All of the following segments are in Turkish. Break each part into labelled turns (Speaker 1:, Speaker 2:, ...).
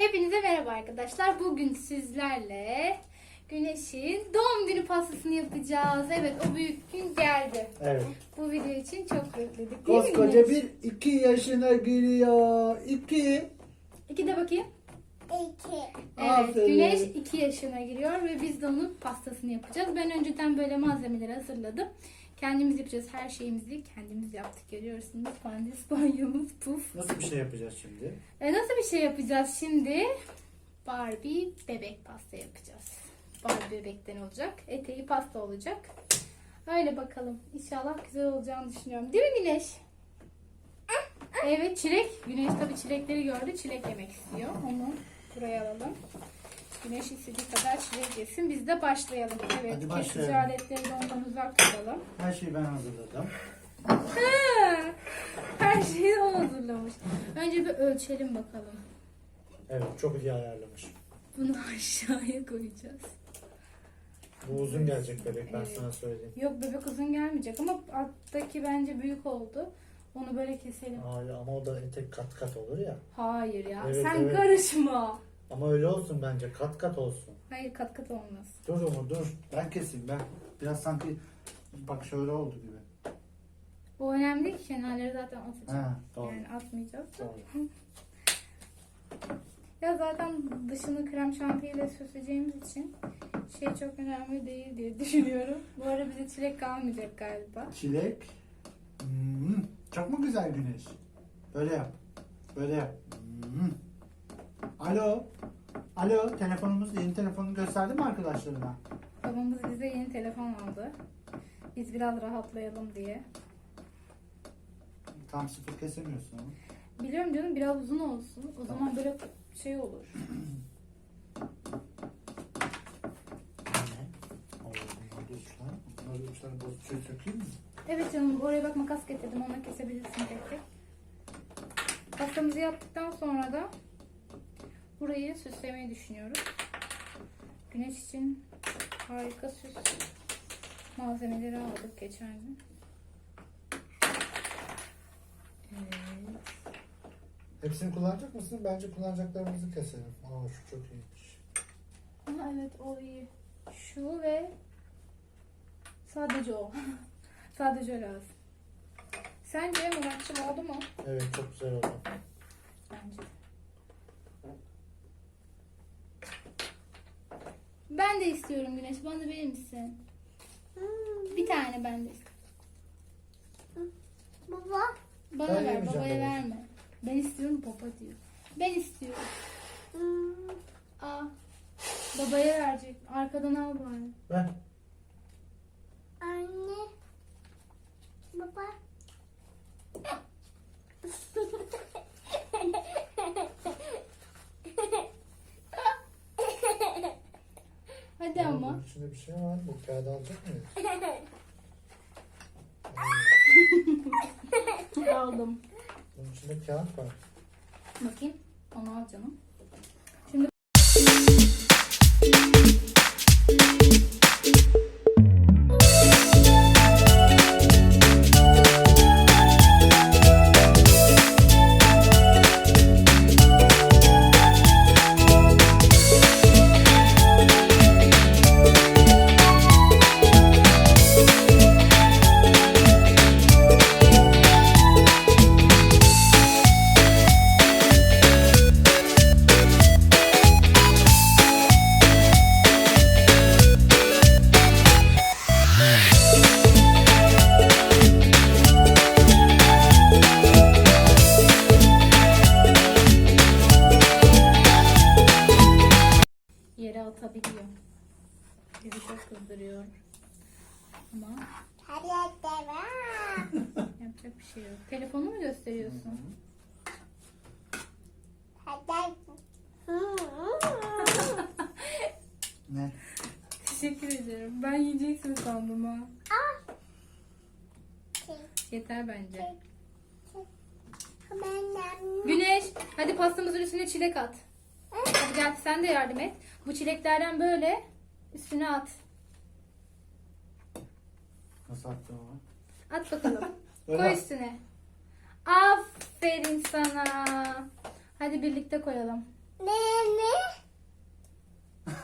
Speaker 1: Hepinize merhaba arkadaşlar. Bugün sizlerle Güneş'in doğum günü pastasını yapacağız. Evet o büyük gün geldi.
Speaker 2: Evet.
Speaker 1: Bu video için çok bekledik. Değil mi
Speaker 2: Koskoca
Speaker 1: Güneş?
Speaker 2: bir iki yaşına giriyor. İki.
Speaker 1: İki de bakayım.
Speaker 3: İki.
Speaker 1: Evet
Speaker 2: Aferin.
Speaker 1: Güneş 2 yaşına giriyor ve biz de onun pastasını yapacağız. Ben önceden böyle malzemeleri hazırladım. Kendimiz yapacağız. Her şeyimizi kendimiz yaptık. Görüyorsunuz pandispanyamız puf.
Speaker 2: Nasıl bir şey yapacağız şimdi?
Speaker 1: E, nasıl bir şey yapacağız şimdi? Barbie bebek pasta yapacağız. Barbie bebekten olacak. Eteği pasta olacak. Öyle bakalım. İnşallah güzel olacağını düşünüyorum. Değil mi Güneş? Evet çilek. Güneş tabii çilekleri gördü. Çilek yemek istiyor. Onu buraya alalım. Güneş istediği kadar çilek yesin. Biz de başlayalım. Evet.
Speaker 2: Hadi
Speaker 1: kesici
Speaker 2: başlayalım.
Speaker 1: aletleri de ondan uzak tutalım.
Speaker 2: Her şeyi ben hazırladım.
Speaker 1: Ha, Her şeyi o hazırlamış. Önce bir ölçelim bakalım.
Speaker 2: Evet çok iyi ayarlamış.
Speaker 1: Bunu aşağıya koyacağız.
Speaker 2: Bu uzun gelecek bebek ben
Speaker 1: Evet.
Speaker 2: sana söyleyeyim.
Speaker 1: Yok bebek uzun gelmeyecek ama alttaki bence büyük oldu. Onu böyle keselim.
Speaker 2: Hayır ama o da etek kat kat olur ya.
Speaker 1: Hayır ya
Speaker 2: Evet,
Speaker 1: sen
Speaker 2: evet.
Speaker 1: karışma.
Speaker 2: Ama öyle olsun bence kat kat olsun.
Speaker 1: Hayır kat kat olmaz.
Speaker 2: Dur Umur dur. Ben keseyim ben. Biraz sanki bak şöyle oldu gibi.
Speaker 1: O önemli değil ki kenarları zaten atacağız.
Speaker 2: Ha doğru.
Speaker 1: Yani atmayacağız. da.
Speaker 2: Doğru.
Speaker 1: Ya zaten dışını krem şantiyle süsleyeceğimiz için şey çok önemli değil diye düşünüyorum. Bu ara bize çilek kalmayacak galiba.
Speaker 2: Çilek. Hmm, çok mu güzel güneş? Böyle yap. Böyle yap. Hmm. Alo. Alo telefonumuz yeni telefonu gösterdi mi arkadaşlarına?
Speaker 1: Babamız bize yeni telefon aldı. Biz biraz rahatlayalım diye.
Speaker 2: Tam sıfır kesemiyorsun ama.
Speaker 1: Biliyorum canım biraz uzun olsun. O zaman böyle şey olur.
Speaker 2: Bunlar uçlar. Bunlar uçlar bozup şey sökeyim mi?
Speaker 1: Evet canım oraya bak makas getirdim. Ona kesebilirsin tek tek. Pastamızı yaptıktan sonra da burayı süslemeyi düşünüyoruz. Güneş için harika süs malzemeleri aldık geçen gün. Evet.
Speaker 2: Hepsini kullanacak mısın? Bence kullanacaklarımızı keselim. Aa şu çok iyiymiş.
Speaker 1: Aha, evet o iyi. Şu ve sadece o. sadece o lazım. Sence Muratçım oldu mu?
Speaker 2: Evet çok güzel oldu.
Speaker 1: Bence de. Ben de istiyorum Güneş. Bana verir misin? Bir tane ben de istiyorum.
Speaker 3: Baba.
Speaker 1: Bana
Speaker 2: Ben
Speaker 1: ver,
Speaker 2: yemeyeceğim
Speaker 1: babaya
Speaker 2: babacığım.
Speaker 1: verme. Ben istiyorum, baba diyor. Ben istiyorum.
Speaker 3: Hmm,
Speaker 1: Aa, babaya verecek. Arkadan al bari.
Speaker 2: Ver.
Speaker 3: Anne. Baba.
Speaker 1: Hadi
Speaker 2: Aa,
Speaker 1: ama.
Speaker 2: Bunun içinde bir şey var. Bu kağıdı alacak mıyız?
Speaker 1: Aldım.
Speaker 2: Bunun içinde kağıt var.
Speaker 1: Bakayım. Onu al canım. Yok. Telefonu mu gösteriyorsun?
Speaker 3: Hadi.
Speaker 2: Ne?
Speaker 1: Teşekkür ederim. Ben yiyeceksin sandım ha. Yeter bence. Güneş, hadi pastamızın üstüne çilek at. Hadi gel sen de yardım et. Bu çileklerden böyle üstüne at.
Speaker 2: Nasıl attın onu?
Speaker 1: At bakalım. Koy üstüne. Aferin sana. Hadi birlikte koyalım.
Speaker 3: Ne ne?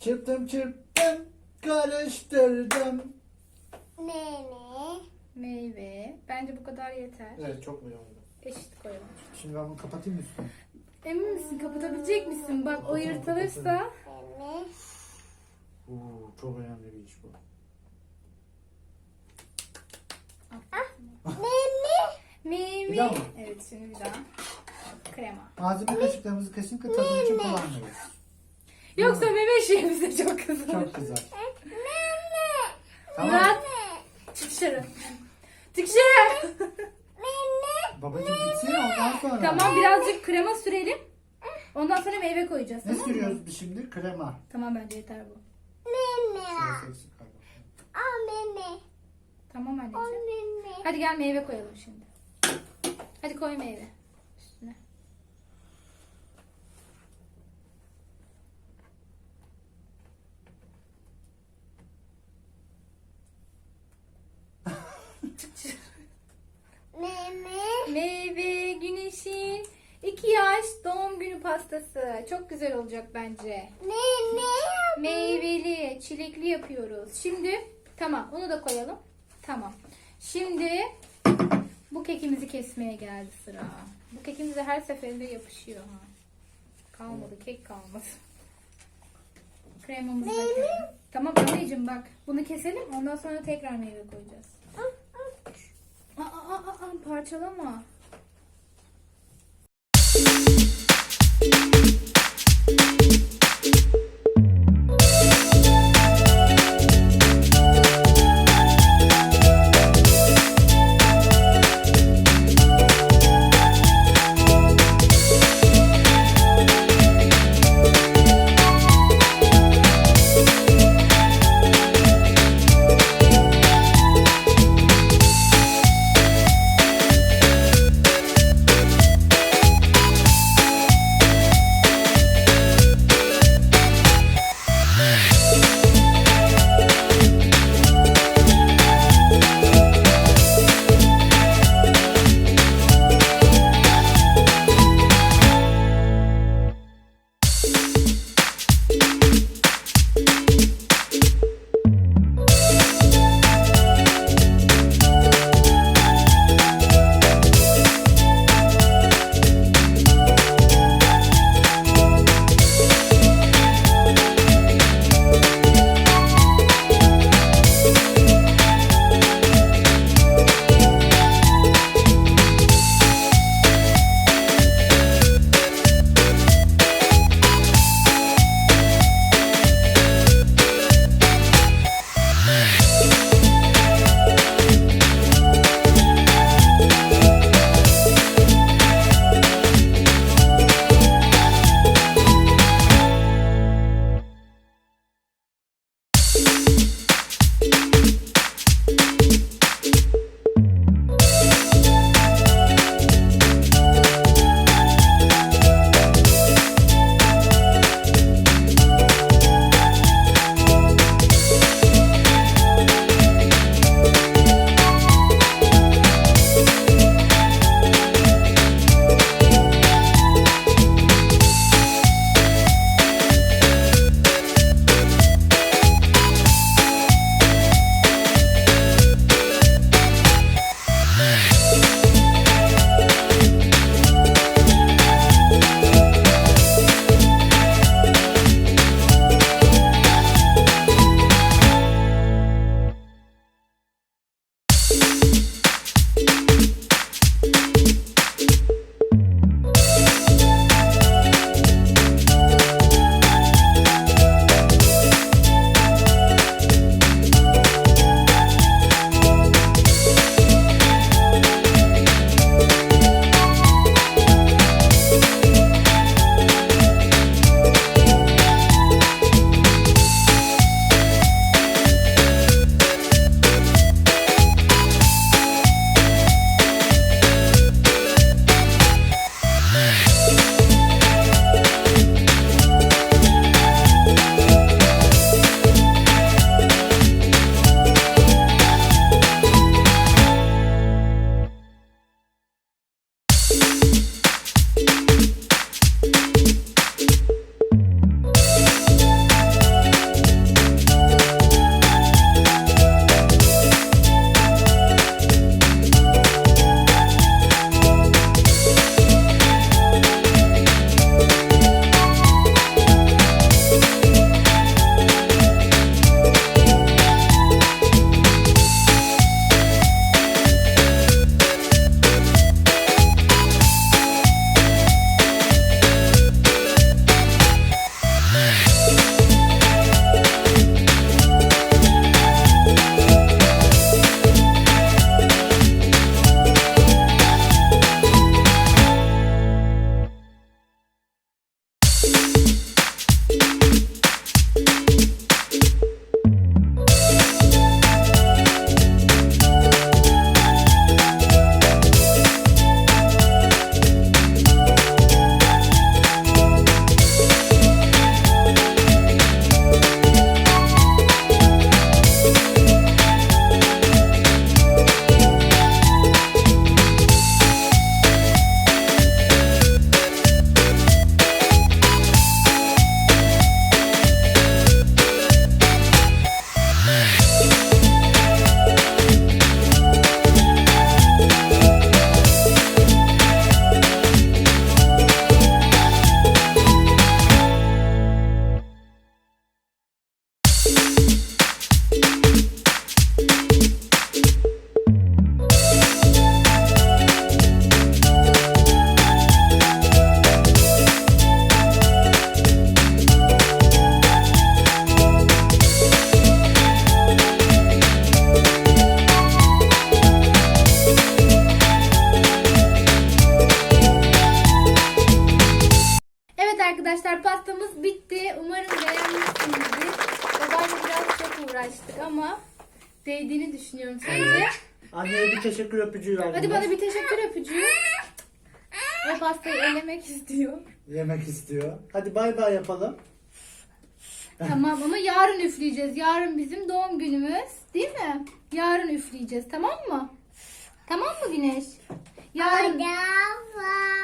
Speaker 2: Çırptım çırptım karıştırdım.
Speaker 3: Ne ne?
Speaker 1: Meyve. Bence bu kadar yeter.
Speaker 2: Evet çok güzel oldu.
Speaker 1: Eşit koyalım.
Speaker 2: Şimdi ben bunu kapatayım mı üstünü?
Speaker 1: Emin misin? Kapatabilecek misin? Bak o
Speaker 2: Kapatalım,
Speaker 1: yırtılırsa.
Speaker 3: Ne ne?
Speaker 2: Oo, çok önemli bir iş bu.
Speaker 3: Ne?
Speaker 1: Meyve.
Speaker 2: Bir daha mı?
Speaker 1: Evet şimdi bir daha. Krema.
Speaker 2: Malzeme kaşıklarımızı kesinlikle tadım için kullanmıyoruz.
Speaker 1: Yoksa meyve şey bize çok kızar.
Speaker 2: Çok güzel. Tamam.
Speaker 1: Murat. Çık dışarı. Çık dışarı.
Speaker 2: Babacım bitsin ondan sonra.
Speaker 1: tamam birazcık krema sürelim. Ondan sonra meyve koyacağız
Speaker 2: Ne
Speaker 1: tamam mı?
Speaker 2: sürüyoruz biz şimdi? Krema.
Speaker 1: Tamam bence yeter bu.
Speaker 2: Şurası eksik galiba.
Speaker 3: Aa ne ne?
Speaker 1: Tamam
Speaker 3: O
Speaker 1: anneciğim.
Speaker 3: ne ne?
Speaker 1: Hadi gel meyve koyalım şimdi. Hadi koy meyve üstüne.
Speaker 3: Ne?
Speaker 1: Meyve, güneşin 2 yaş doğum günü pastası. Çok güzel olacak bence.
Speaker 3: Ne?
Speaker 1: Meyveli, çilekli yapıyoruz. Şimdi tamam onu da koyalım. Tamam. Şimdi bu kekimizi kesmeye geldi sıra. Bu kekimize her seferinde yapışıyor. Ha. Kalmadı, kek kalmadı. Kremamızı da koyalım. Tamam anneciğim bak. Bunu keselim ondan sonra tekrar meyve koyacağız. Aa, aa, aa, parçalama. uğraştık
Speaker 2: Yemek istiyor. Hadi bay bay yapalım.
Speaker 1: Tamam ama yarın üfleyeceğiz. Yarın bizim doğum günümüz. Değil mi? Yarın üfleyeceğiz tamam mı? Tamam mı Güneş? Yarın,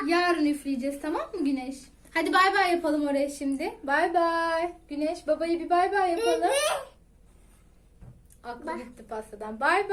Speaker 1: yarın üfleyeceğiz tamam mı Güneş? Hadi bay bay yapalım oraya şimdi. Bay bay. Güneş babaya bir bay bay yapalım. Aklı gitti pastadan. Bay bay.